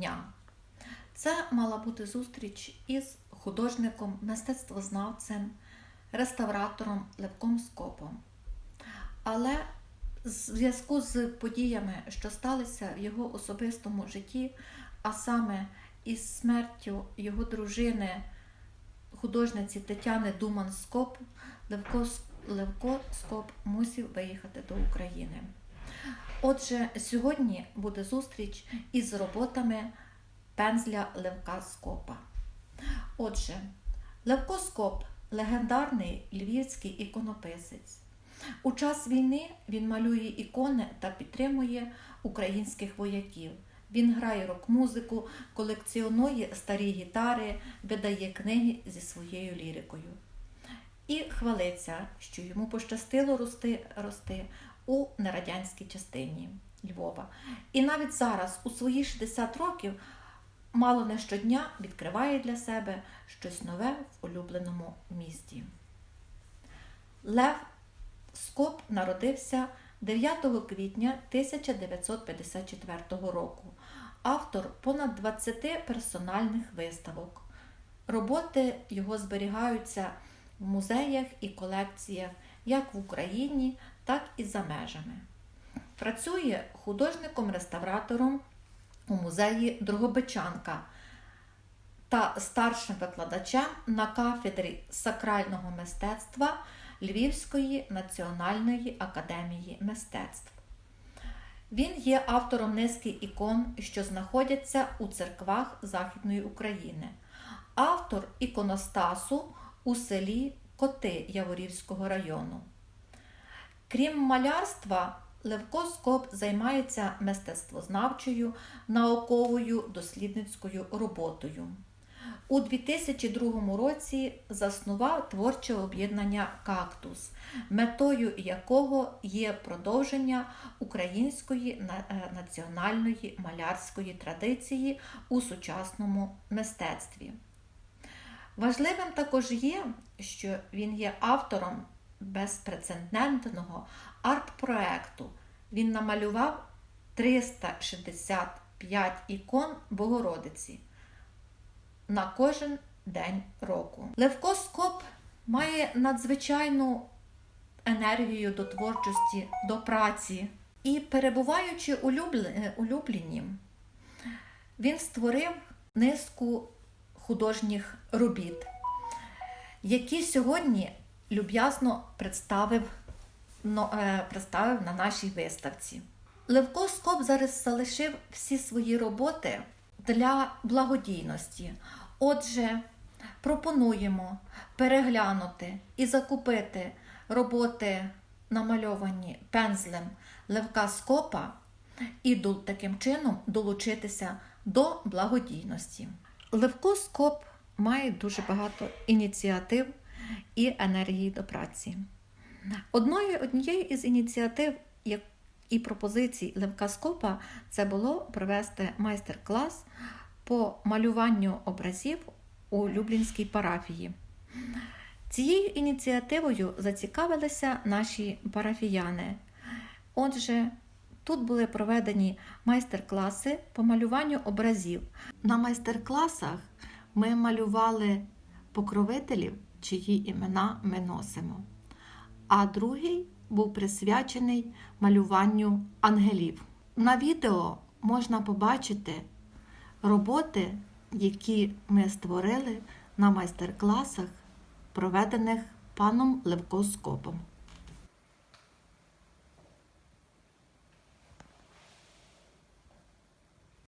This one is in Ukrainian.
дня. Це мала бути зустріч із художником, мистецтвознавцем, реставратором Левком Скопом. Але в зв'язку з подіями, що сталися в його особистому житті, а саме із смертю його дружини, художниці Тетяни Думан Скоп, Левко, Левко Скоп мусив виїхати до України. Отже, сьогодні буде зустріч із роботами пензля Левка Скопа. Отже, Левко Скоп легендарний львівський іконописець. У час війни він малює ікони та підтримує українських вояків. Він грає рок-музику, колекціонує старі гітари, видає книги зі своєю лірикою. І хвалиться, що йому пощастило рости, рости у нерадянській частині Львова. І навіть зараз, у свої 60 років, мало не щодня відкриває для себе щось нове в улюбленому місті. Лев Скоп народився 9 квітня 1954 року. Автор понад 20 персональних виставок. Роботи його зберігаються в музеях і колекціях як в Україні, так і за межами. Працює художником-реставратором у музеї Дрогобичанка та старшим викладачем на кафедрі сакрального мистецтва Львівської національної академії мистецтв. Він є автором низки ікон, що знаходяться у церквах Західної України, автор іконостасу у селі Коти Яворівського району. Крім малярства, Левко Скоп займається мистецтвознавчою, науковою дослідницькою роботою. У 2002 році заснував творче об'єднання Кактус, метою якого є продовження української національної малярської традиції у сучасному мистецтві. Важливим також є, що він є автором безпрецедентного арт-проекту. Він намалював 365 ікон Богородиці на кожен день року. Левко Скоп має надзвичайну енергію до творчості, до праці. І перебуваючи у Любліні, він створив низку художніх робіт, які сьогодні люб'язно представив, представив на нашій виставці. Левко Скоп зараз залишив всі свої роботи для благодійності. Отже, пропонуємо переглянути і закупити роботи, намальовані пензлем Левка Скопа, і таким чином долучитися до благодійності. Левко Скоп має дуже багато ініціатив і енергії до праці. Одною однією із ініціатив і пропозицій Левка Скопа це було провести майстер-клас по малюванню образів у Люблінській парафії. Цією ініціативою зацікавилися наші парафіяни. Отже, тут були проведені майстер-класи по малюванню образів. На майстер-класах ми малювали покровителів, чиї імена ми носимо. А другий був присвячений малюванню ангелів. На відео можна побачити роботи, які ми створили на майстер-класах, проведених паном Левко Скопом.